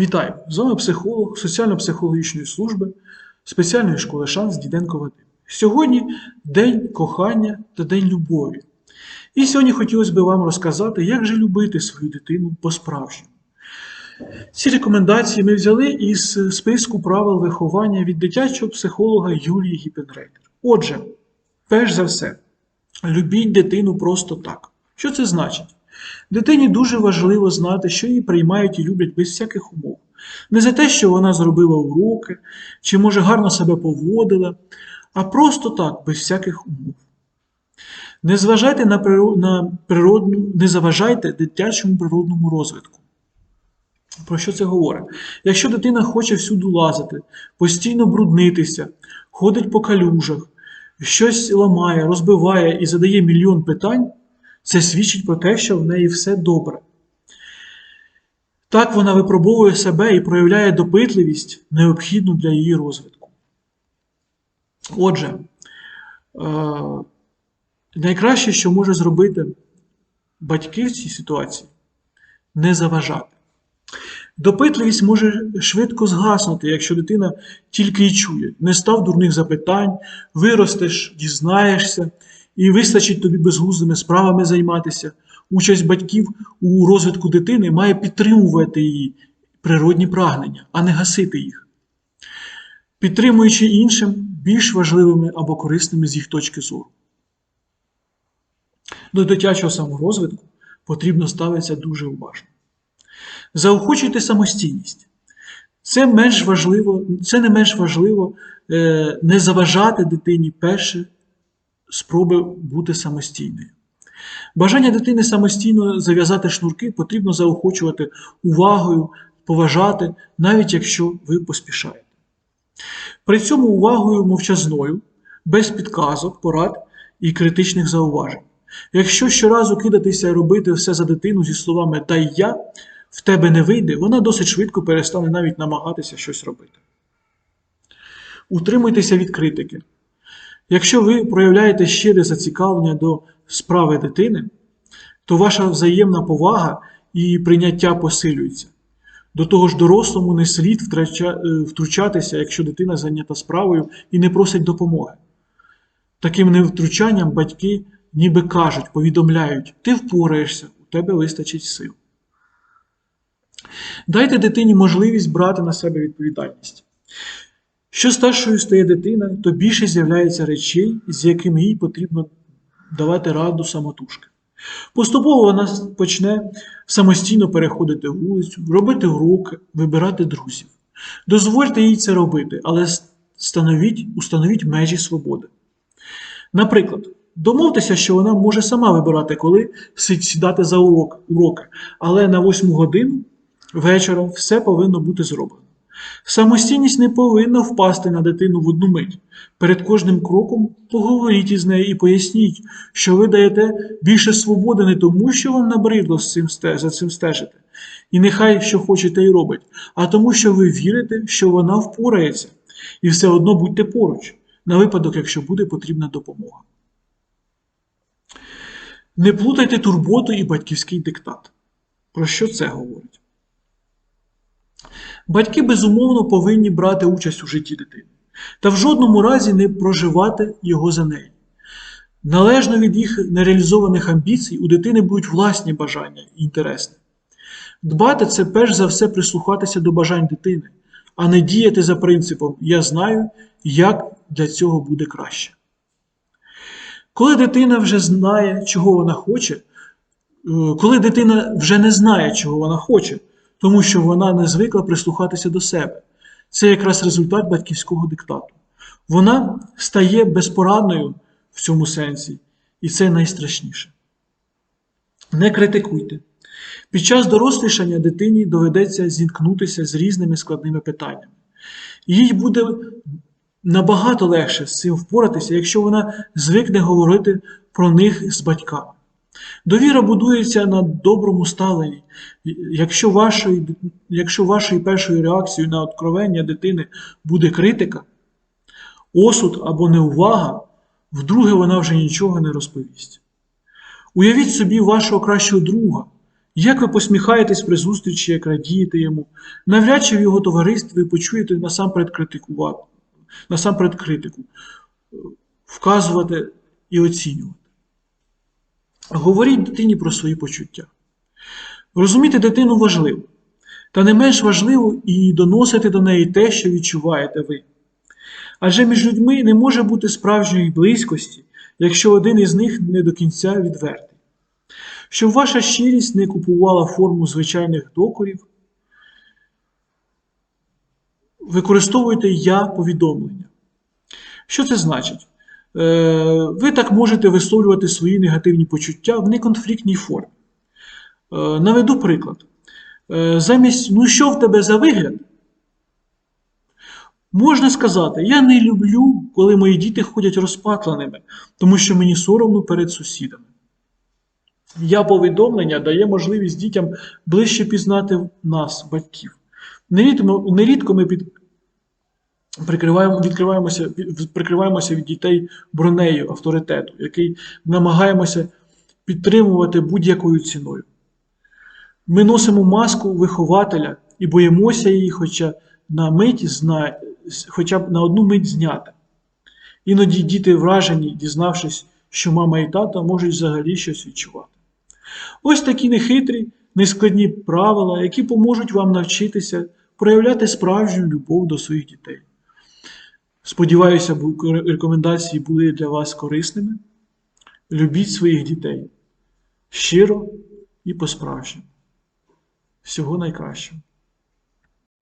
Вітаю! З вами психолог соціально-психологічної служби спеціальної школи Шанс Діденко Вадим. Сьогодні День кохання та День любові. І сьогодні хотілося б вам розказати, як же любити свою дитину по-справжньому. Ці рекомендації ми взяли із списку правил виховання від дитячого психолога Юлії Гіпенрейтер. Отже, перш за все, любіть дитину просто так. Що це значить? Дитині дуже важливо знати, що її приймають і люблять без всяких умов. Не за те, що вона зробила уроки, чи може гарно себе поводила, а просто так, без всяких умов. Не зважайте на на природну, не заважайте дитячому природному розвитку. Про що це говорить? Якщо дитина хоче всюди лазити, постійно бруднитися, ходить по калюжах, щось ламає, розбиває і задає мільйон питань, це свідчить про те, що в неї все добре. Так вона випробовує себе і проявляє допитливість, необхідну для її розвитку. Отже, е, найкраще, що може зробити батьки в цій ситуації, не заважати. Допитливість може швидко згаснути, якщо дитина тільки й чує. Не став дурних запитань, виростеш, дізнаєшся, і вистачить тобі безглуздими справами займатися. Участь батьків у розвитку дитини має підтримувати її природні прагнення, а не гасити їх, підтримуючи іншим більш важливими або корисними з їх точки зору. До дитячого саморозвитку потрібно ставитися дуже уважно. Заохочуйте самостійність. Це, менш важливо, це не менш важливо е, не заважати дитині перше спроби бути самостійною. Бажання дитини самостійно зав'язати шнурки потрібно заохочувати увагою, поважати, навіть якщо ви поспішаєте. При цьому увагою мовчазною, без підказок, порад і критичних зауважень. Якщо щоразу кидатися і робити все за дитину зі словами Дай я в тебе не вийде, вона досить швидко перестане навіть намагатися щось робити. Утримуйтеся від критики. Якщо ви проявляєте щире зацікавлення до справи дитини, то ваша взаємна повага і прийняття посилюється. До того ж, дорослому не слід е, втручатися, якщо дитина зайнята справою і не просить допомоги. Таким невтручанням батьки ніби кажуть, повідомляють, ти впораєшся, у тебе вистачить сил. Дайте дитині можливість брати на себе відповідальність. Що старшою стає дитина, то більше з'являється речей, з якими їй потрібно давати раду самотужки. Поступово вона почне самостійно переходити вулицю, робити уроки, вибирати друзів. Дозвольте їй це робити, але становіть, установіть межі свободи. Наприклад, домовтеся, що вона може сама вибирати, коли сідати за урок, уроки, але на 8 годину вечора все повинно бути зроблено. Самостійність не повинна впасти на дитину в одну мить. Перед кожним кроком поговоріть із нею і поясніть, що ви даєте більше свободи не тому, що вам набридло з цим за цим стежити, і нехай що хочете і робить, а тому, що ви вірите, що вона впорається, і все одно будьте поруч, на випадок, якщо буде потрібна допомога. Не плутайте турботу і батьківський диктат. Про що це говорить? Батьки безумовно повинні брати участь у житті дитини та в жодному разі не проживати його за неї. Належно від їх нереалізованих амбіцій у дитини будуть власні бажання і інтереси. Дбати це перш за все прислухатися до бажань дитини, а не діяти за принципом Я знаю, як для цього буде краще. Коли дитина вже знає, чого вона хоче, е, коли дитина вже не знає, чого вона хоче, тому що вона не звикла прислухатися до себе. Це якраз результат батьківського диктату. Вона стає безпорадною в цьому сенсі, і це найстрашніше. Не критикуйте. Під час дорослішання дитині доведеться зіткнутися з різними складними питаннями. Їй буде набагато легше з цим впоратися, якщо вона звикне говорити про них з батьками. Довіра будується на доброму ставленні. Якщо вашою, якщо вашою першою реакцією на откровення дитини буде критика, осуд або неувага, вдруге вона вже нічого не розповість. Уявіть собі вашого кращого друга, Як ви посміхаєтесь при зустрічі, як радієте йому, навряд чи в його товаристві ви почуєте насамперед критикувати, насамперед критику, вказувати і оцінювати. Говоріть дитині про свої почуття. Розуміти дитину важливо, та не менш важливо і доносити до неї те, що відчуваєте ви. Адже між людьми не може бути справжньої близькості, якщо один із них не до кінця відвертий. Щоб ваша щирість не купувала форму звичайних докорів, використовуйте я повідомлення. Що це значить? Е, Ви так можете висловлювати свої негативні почуття в неконфліктній формі. Е, Наведу приклад. Е, Замість ну що в тебе за вигляд? Можна сказати, я не люблю, коли мої діти ходять розпатленими, тому що мені соромно перед сусідами. Я повідомлення дає можливість дітям ближче пізнати нас, батьків. Нерідко, ми прикриваємо, відкриваємося, прикриваємося від дітей бронею авторитету, який намагаємося підтримувати будь-якою ціною. Ми носимо маску вихователя і боїмося її, хоча на мить зна... хоча б на одну мить зняти. Іноді діти вражені, дізнавшись, що мама і тато можуть взагалі щось відчувати. Ось такі нехитрі, нескладні правила, які поможуть вам навчитися проявляти справжню любов до своїх дітей. Сподіваюся, рекомендації були для вас корисними. Любіть своїх дітей щиро і по-справжньому. Всього найкращого.